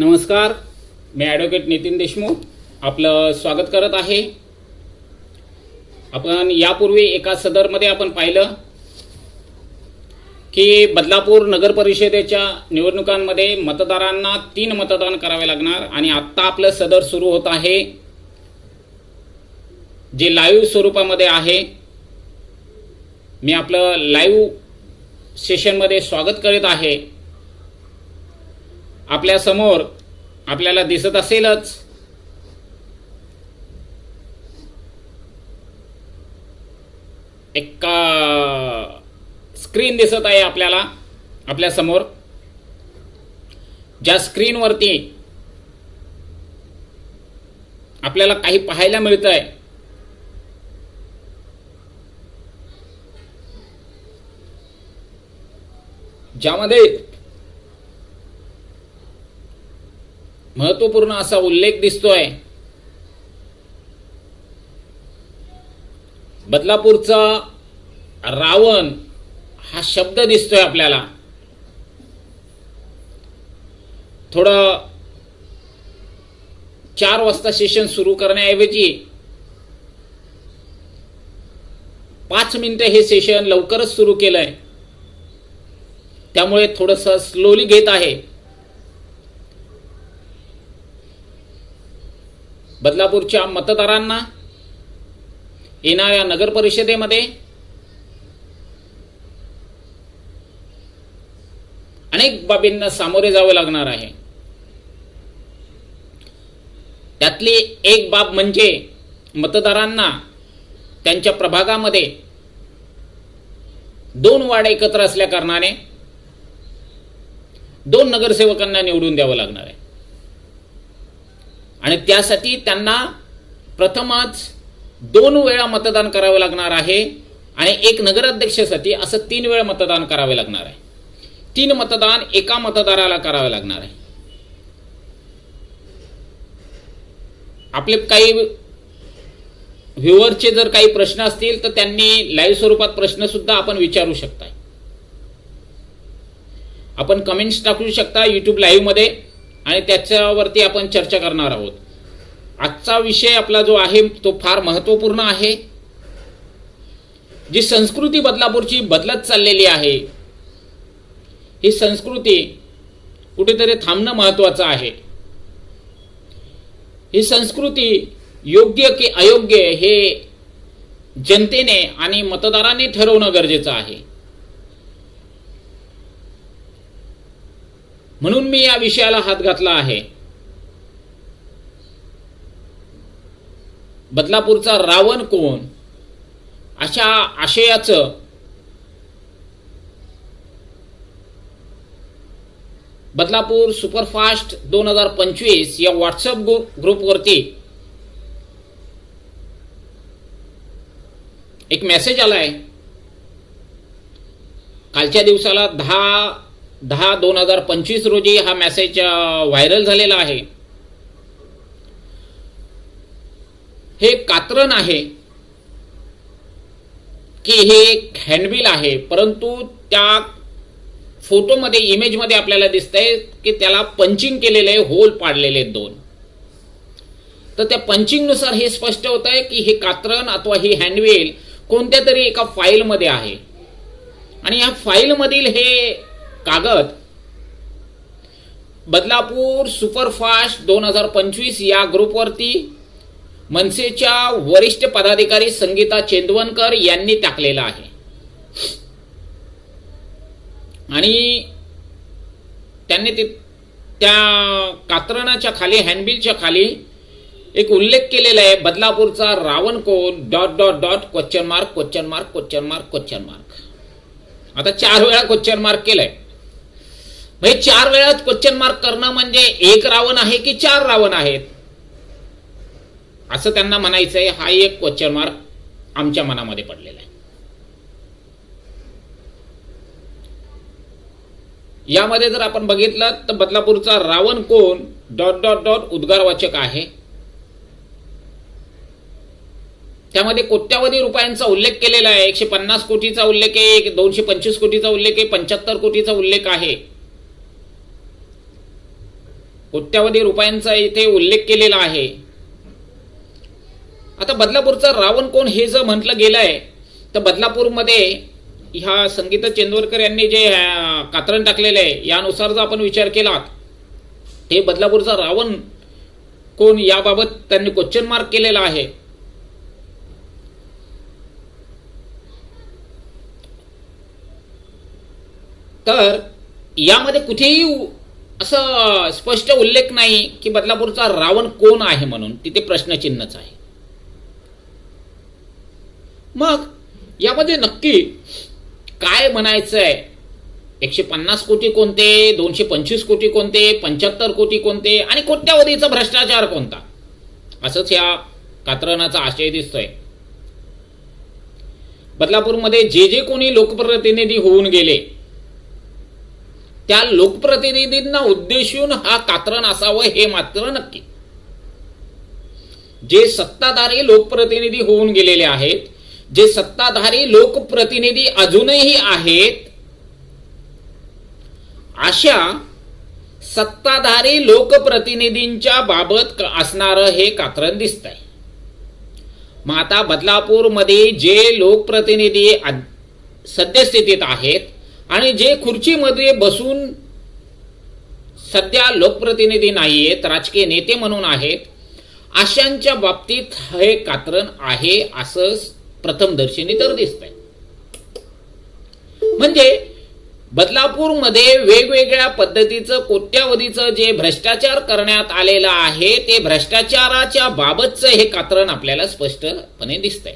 नमस्कार मी ॲडव्होकेट नितीन देशमुख आपलं स्वागत करत आहे. आपण यापूर्वी एका सदरमध्ये आपण पाहिलं की बदलापूर नगर परिषदेच्या निवडणुकांमध्ये मतदारांना तीन मतदान करावे लागणार आणि आत्ता आपलं सदर सुरू होत आहे. जे लाईव्ह स्वरूपामध्ये आहे. मी आपलं लाईव्ह सेशनमध्ये स्वागत करीत आहे. आपल्यासमोर आपल्याला दिसत असेलच. एक स्क्रीन दिसत आहे आपल्याला आपल्यासमोर. ज्या स्क्रीनवरती आपल्याला काही पाहायला मिळत आहे ज्यामध्ये महत्त्वपूर्ण असा उल्लेख दिसतोय. बदलापूरचा रावण हा शब्द दिसतोय आपल्याला. थोडं चार वाजता सेशन सुरू करण्याऐवजी पाच मिनिटं हे सेशन लवकरच सुरू केलंय. त्यामुळे थोडंसं स्लोली घेत आहे. बदलापूरच्या मतदारांना येणाऱ्या नगर परिषदेमध्ये अनेक बाबींना सामोरे जावे लागणार आहे. त्यातली एक बाब म्हणजे मतदारांना त्यांच्या प्रभागामध्ये दोन वार्ड एकत्र असल्या कारणाने दोन नगरसेवकांना निवडून द्यावं लागणार आहे. आणि त्यासाठी त्यांना प्रथमच दोन वेळा मतदान करावे लागणार आहे आणि एक नगराध्यक्षासाठी असं तीन वेळा मतदान करावे लागणार आहे. तीन मतदान एका मतदाराला करावे लागणार आहे. आपले काही व्ह्युअरचे जर काही प्रश्न असतील तर त्यांनी लाईव्ह स्वरूपात प्रश्न सुद्धा आपण विचारू शकता आपण कमेंट्स टाकू शकता युट्यूब लाईव्हमध्ये आणि त्याच्यावरती आपण चर्चा करणार आहोत. आजचा विषय आपला जो आहे तो फार महत्त्वपूर्ण आहे. जी संस्कृती बदलापूरची बदलत चाललेली आहे ही संस्कृती कुठेतरी थांबणं महत्त्वाचं आहे. ही संस्कृती योग्य की अयोग्य हे जनतेने आणि मतदारांनी ठरवणं गरजेचं आहे. म्हणून मी या विषयाला हात घातला आहे. बदलापूरचा रावण कोण? अशा आशयाचं बदलापूर सुपरफास्ट दोन हजार पंचवीस या व्हॉट्सअप ग्रुप ग्रुपवरती एक मेसेज आलाय. कालच्या दिवसाला दहा दहा दोन हजार पंचवीस रोजी हा मेसेज व्हायरल झालेला आहे. हे कात्रण आहे की हे एक हँडबिल आहे परंतु त्या फोटोमध्ये इमेजमध्ये आपल्याला दिसतंय की त्याला पंचिंग केलेले होल पाडलेले आहेत दोन. तर त्या पंचिंगनुसार हे स्पष्ट होत आहे की हे कात्रण अथवा ही हँडवेल कोणत्या तरी एका फाईलमध्ये आहे. आणि या फाईलमधील हे कागद. बदलापूर सुपरफास्ट दोन हजार पंचवीस या ग्रुपवरती मनसेच्या वरिष्ठ पदाधिकारी संगीता चेंदवनकर यांनी टाकलेला आहे. आणि त्यांनी ते त्या कात्रणाच्या खाली हँडबिलच्या खाली एक उल्लेख केलेला आहे बदलापूरचा रावण कोण? Dot dot dot question mark question mark question mark question mark आता चार वेळा क्वेश्चन मार्क केलाय. म्हणजे चार वेळा क्वेश्चन मार्क करणं म्हणजे एक रावण आहे की चार रावण आहेत? असं त्यांना म्हणायचंय. हा एक क्वेश्चन मार्क आमच्या मनामध्ये पडलेला आहे. यामध्ये जर आपण बघितलं तर बदलापूरचा रावण कोण? डॉट डॉट डॉट उद्गारवाचक आहे. त्यामध्ये कोट्यावधी रुपयांचा उल्लेख केलेला आहे. एकशे पन्नास कोटीचा उल्लेख आहे एक दोनशे पंचवीस कोटीचा उल्लेख आहे पंच्याहत्तर कोटीचा उल्लेख आहे. कोट्यावधी रुपयांचा इथे उल्लेख केलेला आहे. आता बदलापूरचा रावण कोण हे जर म्हटलं गेलं आहे तर बदलापूरमध्ये ह्या संगीता चेंदवरकर यांनी जे कात्रण टाकलेलं आहे यानुसार जर आपण विचार केला हे बदलापूरचा रावण कोण याबाबत त्यांनी क्वेश्चन मार्क केलेला आहे. तर यामध्ये कुठेही असं स्पष्ट उल्लेख नाही की बदलापूरचा रावण कोण आहे म्हणून. तिथे प्रश्नचिन्हच आहे. मग यामध्ये नक्की काय म्हणायचं आहे एकशे पन्नास कोटी कोणते? दोनशे पंचवीस कोटी कोणते? पंच्याहत्तर कोटी कोणते? आणि कोट्यावधीचा भ्रष्टाचार कोणता? असंच या कात्रणाचा आशय दिसतोय. बदलापूरमध्ये जे जे कोणी लोकप्रतिनिधी होऊन गेले त्या लोकप्रतिनिधींना उद्देशून हा कात्रण असावं हे मात्र नक्की. जे सत्ताधारी लोकप्रतिनिधी होऊन गेलेले आहेत जे सत्ताधारी लोकप्रतिनिधी अजूनही आहेत अशा सत्ताधारी लोकप्रतिनिधींच्या बाबत असणारं हे कात्रण दिसत आहे मग आता बदलापूरमध्ये जे लोकप्रतिनिधी सद्यस्थितीत आहेत आणि जे खुर्चीमध्ये बसून सध्या लोकप्रतिनिधी नाही आहेत राजकीय नेते म्हणून आहेत अशांच्या बाबतीत हे कात्रण आहे असं प्रथमदर्शनी तर दिसतंय. म्हणजे बदलापूरमध्ये वेगवेगळ्या पद्धतीचं कोट्यावधीचं जे भ्रष्टाचार करण्यात आलेलं आहे ते भ्रष्टाचाराच्या बाबतचं हे कात्रण आपल्याला स्पष्टपणे दिसतंय.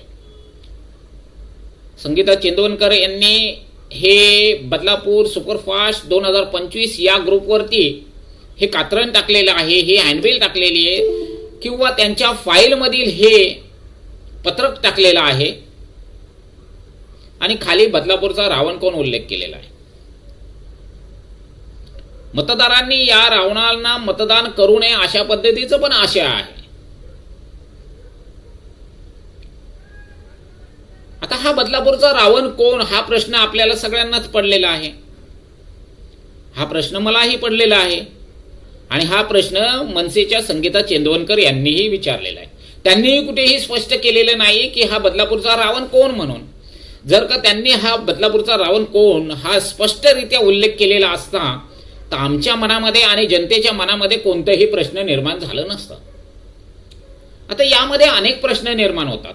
संगीता चेंदवनकर यांनी हे बदलापूर सुपरफास्ट दोन हजार पंचवीस या ग्रुपवरती हे कात्रण टाकलेलं आहे हे हँडबिल टाकलेली आहे किंवा त्यांच्या फाईलमधील हे पत्रक टाकलेलं आहे. आणि खाली बदलापूरचा रावण कोण उल्लेख केलेला आहे. मतदारांनी या रावणांना मतदान करू नये अशा पद्धतीचं पण आशय आहे. आता हा बदलापूरचा रावण कोण? हा प्रश्न आपल्याला सगळ्यांनाच पडलेला आहे. हा प्रश्न मलाही पडलेला आहे. आणि हा प्रश्न मनसेच्या संगीता चेंदवनकर यांनीही विचारलेला आहे. त्यांनीही कुठेही स्पष्ट केलेलं नाही की हा बदलापूरचा रावण कोण म्हणून? जर का त्यांनी हा बदलापूरचा रावण कोण हा स्पष्टरित्या उल्लेख केलेला असता तर आमच्या मनामध्ये आणि जनतेच्या मनामध्ये कोणताही प्रश्न निर्माण झालं नसतं. आता यामध्ये अनेक प्रश्न निर्माण होतात.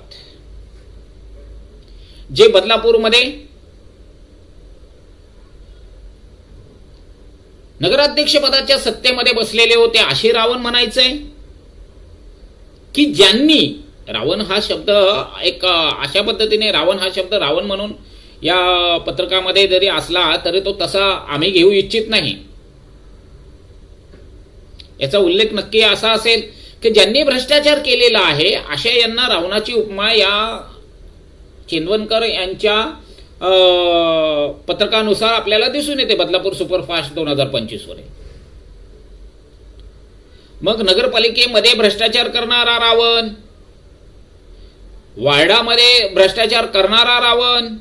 जे बदलापूरमध्ये नगराध्यक्ष पदाच्या सत्तेमध्ये बसलेले होते असे रावण म्हणायचंय की ज्यांनी रावण हा शब्द एक अशा पद्धतीने रावण हा शब्द रावण म्हणून या पत्रकामध्ये जरी असला तरी तो तसा आम्ही घेऊ इच्छित नाही. याचा उल्लेख नक्की असा असेल की ज्यांनी भ्रष्टाचार केलेला आहे अशा यांना रावणाची उपमा या चिंदवनकर यांच्या पत्रकानुसार आपल्याला दिसून येते बदलापूर सुपरफास्ट दोन हजार पंचवीसवर मग नगरपालिकेमध्ये भ्रष्टाचार करणारा रावण वार्डामध्ये भ्रष्टाचार करणारा रावण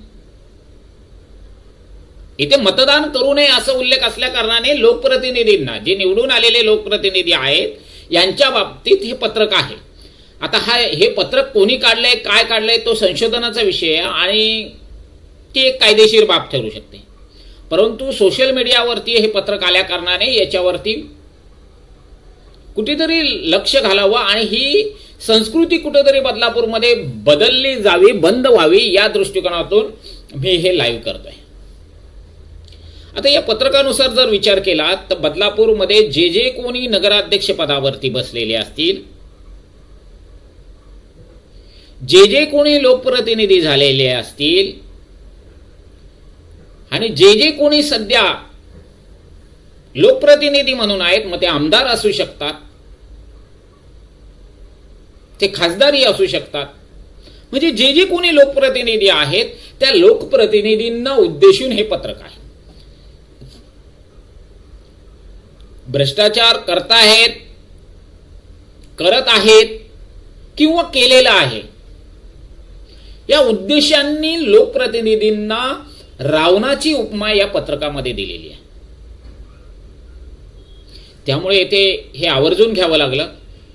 इथे मतदान करू नये असं उल्लेख असल्या कारणाने लोकप्रतिनिधींना जे निवडून आलेले लोकप्रतिनिधी आहेत यांच्या बाबतीत हे पत्रक आहे. आता हा हे पत्रक कोणी काढलंय काय काढलंय तो संशोधनाचा विषय आहे आणि ती एक कायदेशीर बाब ठरू शकते. परंतु सोशल मीडियावरती हे पत्रक आल्या कारणाने याच्यावरती कुठेतरी लक्ष घालावं आणि ही संस्कृती कुठेतरी बदलापूरमध्ये बदलली जावी बंद व्हावी या दृष्टिकोनातून मी हे लाईव्ह करतोय. आता या पत्रकानुसार जर विचार केला तर बदलापूरमध्ये जे जे कोणी नगराध्यक्ष पदावरती बसलेले असतील जे जे कोणी लोकप्रतिनिधी झालेले असतील आणि जे जे कोणी सध्या लोकप्रतिनिधी म्हणून आहेत मग ते आमदार असू शकतात. ते खासदारही असू शकतात. म्हणजे जे जे कोणी लोकप्रतिनिधी आहेत त्या लोकप्रतिनिधींना उद्देशून हे पत्रक आहे. भ्रष्टाचार करताहेत करत आहेत किंवा केलेला आहे या उद्देशांनी लोकप्रतिनिधींना रावणाची उपमा या पत्रकामध्ये दिलेली आहे. त्यामुळे येथे हे आवर्जून घ्यावं लागलं.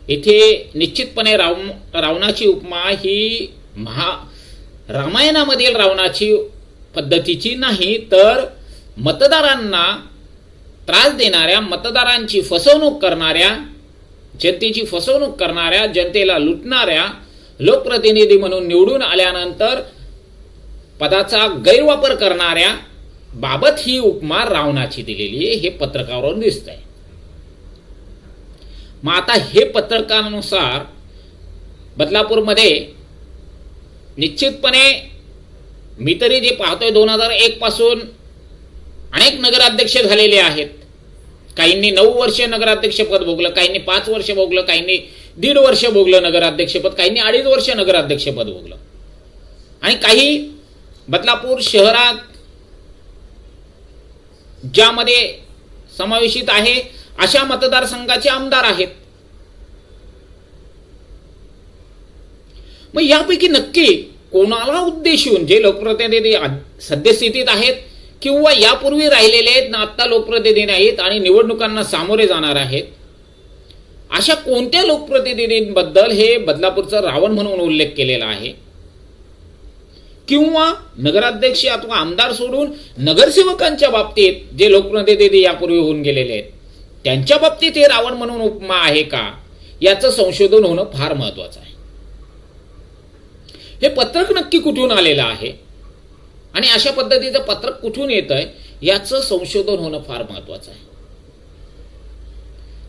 येथे निश्चितपणे राव रावणाची उपमा ही महा रामायणामधील रावणाची पद्धतीची नाही तर मतदारांना त्रास देणाऱ्या मतदारांची फसवणूक करणाऱ्या जनतेची फसवणूक करणाऱ्या जनतेला लुटणाऱ्या लोकप्रतिनिधी म्हणून निवडून आल्यानंतर पदाचा गैरवापर करणाऱ्या बाबत ही उपमा रावणाची दिलेली आहे. हे पत्रकावरून दिसत आहे मग आता हे पत्रकारानुसार बदलापूरमध्ये निश्चितपणे मी तरी जे पाहतोय दोन हजार एक पासून अनेक नगराध्यक्ष झालेले आहेत. काहींनी नऊ वर्ष नगराध्यक्षपद भोगलं काहींनी पाच वर्ष भोगलं काहींनी दीड वर्ष भोगलं नगराध्यक्षपद काहींनी अडीच वर्ष नगराध्यक्षपद भोगलं. आणि काही बदलापूर शहरात ज्यामध्ये समावेशित आहे अशा मतदारसंघाचे आमदार आहेत. मग यापैकी नक्की कोणाला उद्देशून जे लोकप्रतिनिधी सद्यस्थितीत आहेत किंवा यापूर्वी राहिलेले आहेत ना आत्ता लोकप्रतिनिधी आहेत आणि निवडणुकांना सामोरे जाणार आहेत अशा कोणत्या लोकप्रतिनिधींबद्दल हे बदलापूरचं रावण म्हणून उल्लेख केलेला आहे? किंवा नगराध्यक्ष अथवा आमदार सोडून नगरसेवकांच्या बाबतीत जे लोकप्रतिनिधी यापूर्वी होऊन गेलेले आहेत त्यांच्या बाबतीत हे रावण म्हणून उपमा आहे का? याचं संशोधन होणं फार महत्वाचं आहे. हे पत्रक नक्की कुठून आलेलं आहे? आणि अशा पद्धतीचं पत्रक कुठून येत आहे याचं संशोधन होणं फार महत्वाचं आहे.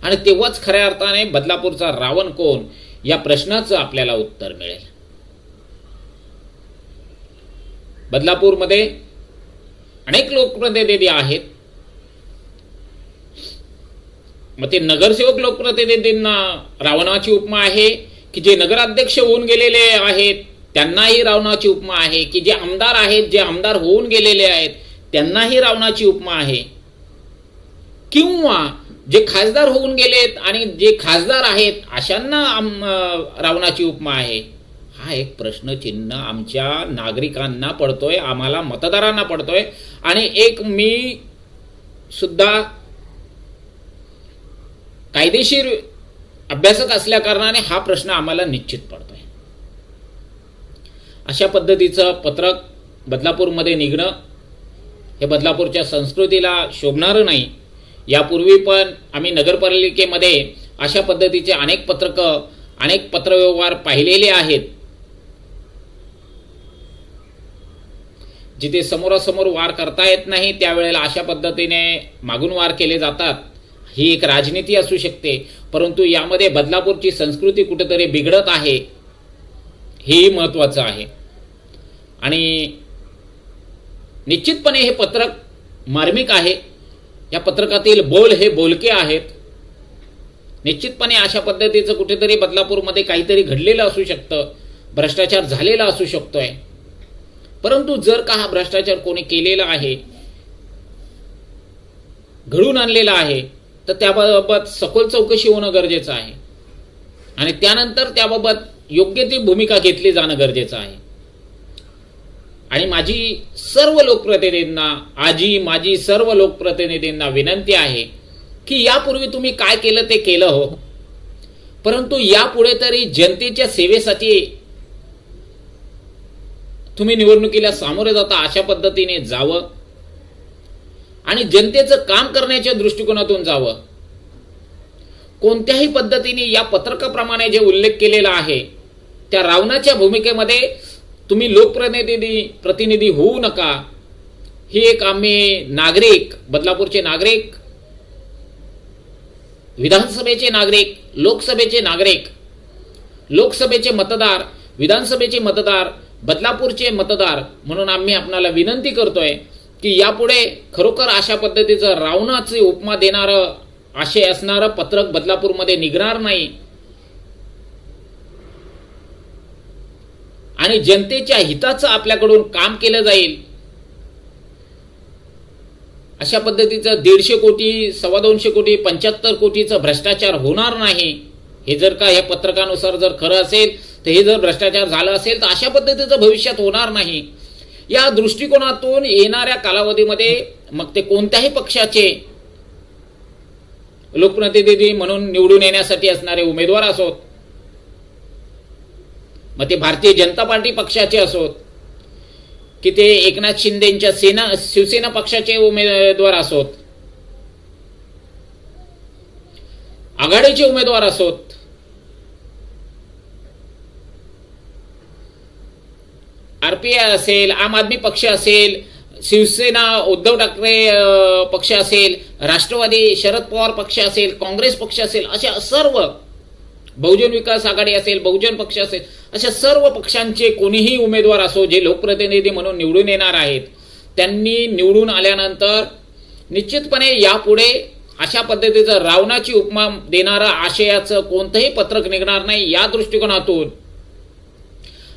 आणि तेव्हाच खऱ्या अर्थाने बदलापूरचा रावण कोण या प्रश्नाचं आपल्याला उत्तर मिळेल. बदलापूरमध्ये अनेक लोकप्रतिनिधी आहेत. मग ते नगरसेवक लोकप्रतिनिधींना रावणाची उपमा आहे की जे नगराध्यक्ष होऊन गेलेले आहेत त्यांनाही रावणाची उपमा आहे की जे आमदार आहेत जे आमदार होऊन गेलेले आहेत त्यांनाही रावणाची उपमा आहे. किंवा जे खासदार होऊन गेलेत आणि जे खासदार आहेत अशांना आम- रावणाची उपमा आहे. हा एक प्रश्नचिन्ह आमच्या नागरिकांना पडतोय आम्हाला मतदारांना पडतोय. आणि एक मी सुद्धा कायदेशीर अभ्यासक असल्या कारणाने हा प्रश्न आम्हाला निश्चित पडतोय. अशा पद्धतीचं पत्रक बदलापूरमध्ये निघणं हे बदलापूरच्या संस्कृतीला शोभणारं नाही. यापूर्वी पण आम्ही नगरपालिकेमध्ये अशा पद्धतीचे अनेक पत्रकं अनेक पत्रव्यवहार पाहिलेले आहेत. जिथे समोरासमोर वार करता येत नाही त्यावेळेला अशा पद्धतीने मागून वार केले जातात. ही एक राजनीती असू शकते परंतु यामध्ये बदलापूरची संस्कृती कुठेतरी बिघडत आहे हेही महत्त्वाचं आहे. आणि निश्चितपणे हे पत्रक मार्मिक आहे. या पत्रकातील बोल हे बोलके आहेत. निश्चितपणे अशा पद्धतीचं कुठेतरी बदलापूरमध्ये काहीतरी घडलेलं असू शकतं भ्रष्टाचार झालेला असू शकतोय. परंतु जर का हा भ्रष्टाचार कोणी केलेला आहे घडून आणलेला आहे तर त्याबाबत सखोल चौकशी होणं गरजेचं आहे. आणि त्यानंतर त्याबाबत योग्य ती भूमिका घेतली जाणं गरजेचं आहे. आणि माझी सर्व लोकप्रतिनिधींना आजी माझी सर्व लोकप्रतिनिधींना विनंती आहे की यापूर्वी तुम्ही काय केलं ते केलं हो. परंतु यापुढे तरी जनतेच्या सेवेसाठी तुम्ही निवडणुकीला सामोरे जाता अशा पद्धतीने जावं आणि जनतेचं काम करण्याच्या दृष्टिकोनातून जावं. कोणत्याही पद्धतीने या पत्रकाप्रमाणे जे उल्लेख केलेला आहे त्या रावणाच्या भूमिकेमध्ये तुम्ही लोकप्रतिनिधी प्रतिनिधी होऊ नका. ही एक आम्ही नागरिक बदलापूरचे नागरिक विधानसभेचे नागरिक लोकसभेचे नागरिक लोकसभेचे मतदार विधानसभेचे मतदार बदलापूरचे मतदार म्हणून आम्ही आपणाला विनंती करतोय की यापुढे खरोखर अशा पद्धतीचं रावणाचे उपमा देणारं आशय असणारं पत्रक बदलापूरमध्ये निघणार नाही. आणि जनतेच्या हिताचं आपल्याकडून काम केलं जाईल. अशा पद्धतीचं दीडशे कोटी सव्वा दोनशे कोटी पंच्याहत्तर कोटीचं भ्रष्टाचार होणार नाही. हे जर का या पत्रकानुसार जर खरं असेल तर हे जर भ्रष्टाचार झालं असेल तर अशा पद्धतीचं भविष्यात होणार नाही. या दृष्टिकोनातून येणाऱ्या कालावधीमध्ये मग ते कोणत्याही पक्षाचे लोकप्रतिनिधी म्हणून निवडून येण्यासाठी असणारे उमेदवार असोत मग ते भारतीय जनता पार्टी पक्षाचे असोत की ते एकनाथ शिंदेच्या सेना शिवसेना पक्षाचे उमेदवार असोत आघाडीचे उमेदवार असोत. आरपीआय असेल आम आदमी पक्ष असेल शिवसेना उद्धव ठाकरे पक्ष असेल राष्ट्रवादी शरद पवार पक्ष असेल काँग्रेस पक्ष असेल अशा सर्व बहुजन विकास आघाडी असेल बहुजन पक्ष असेल अशा सर्व पक्षांचे कोणीही उमेदवार असो जे लोकप्रतिनिधी म्हणून निवडून येणार आहेत त्यांनी निवडून आल्यानंतर निश्चितपणे यापुढे अशा पद्धतीचं रावणाची उपमा देणारं आशयाचं कोणतंही पत्रक निघणार नाही या दृष्टिकोनातून.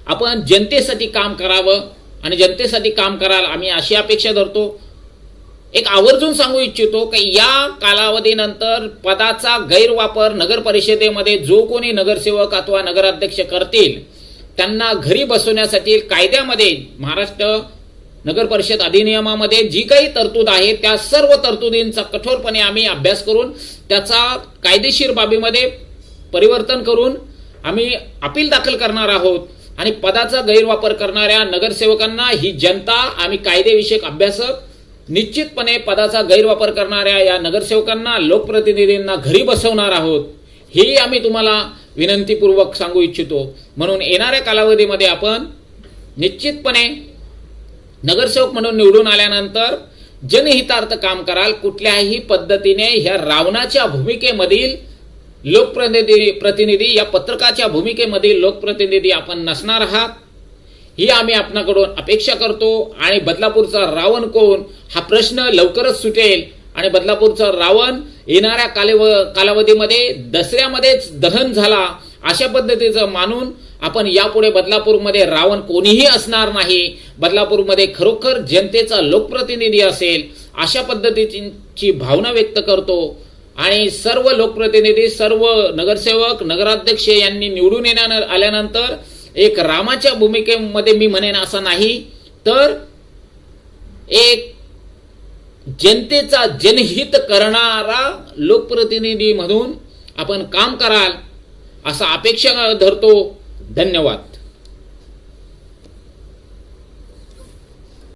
आपण जनतेसाठी काम करावं आणि जनतेसाठी काम कराल आम्ही अशी अपेक्षा धरतो. एक आवर्जून सांगू इच्छितो की या कालावधीनंतर पदाचा गैरवापर नगर परिषदेमध्ये जो कोणी नगरसेवक अथवा नगराध्यक्ष करतील त्यांना घरी बसवण्यासाठी कायद्यामध्ये महाराष्ट्र नगर परिषद अधिनियमामध्ये जी काही तरतूद आहे त्या सर्व तरतुदींचा कठोरपणे आम्ही अभ्यास करून त्याचा कायदेशीर बाबीमध्ये परिवर्तन करून आम्ही अपील दाखल करणार आहोत. आणि पदाचा गैरवापर करणाऱ्या नगरसेवकांना ही जनता आम्ही कायदेविषयक अभ्यासक निश्चितपणे पदाचा गैरवापर करणाऱ्या या नगरसेवकांना लोकप्रतिनिधींना घरी बसवणार आहोत हेही आम्ही तुम्हाला विनंतीपूर्वक सांगू इच्छितो. म्हणून येणाऱ्या कालावधीमध्ये आपण निश्चितपणे नगरसेवक म्हणून निवडून आल्यानंतर जनहितार्थ काम कराल कुठल्याही पद्धतीने ह्या रावणाच्या भूमिकेमधील लोकप्रतिनिधी प्रतिनिधी या पत्रकाच्या भूमिकेमधील लोकप्रतिनिधी आपण नसणार आहात. ही आम्ही आपणाकडून अपेक्षा करतो. आणि बदलापूरचा रावण कोण? हा प्रश्न लवकरच सुटेल. आणि बदलापूरचा रावण येणाऱ्या कालेव कालावधीमध्ये दसऱ्यामध्येच दहन झाला. अशा पद्धतीचं मानून आपण यापुढे बदलापूरमध्ये रावण कोणीही असणार नाही. बदलापूरमध्ये खरोखर जनतेचा लोकप्रतिनिधी असेल. अशा पद्धतीची भावना व्यक्त करतो. आणि सर्व लोकप्रतिनिधी सर्व नगरसेवक नगराध्यक्ष यांनी निवडून येण्या आल्यानंतर एक रामाच्या भूमिकेमध्ये मी म्हणेन असं नाही. तर एक जनतेचा जनहित करणारा लोकप्रतिनिधी म्हणून आपण काम कराल असा अपेक्षा धरतो. धन्यवाद.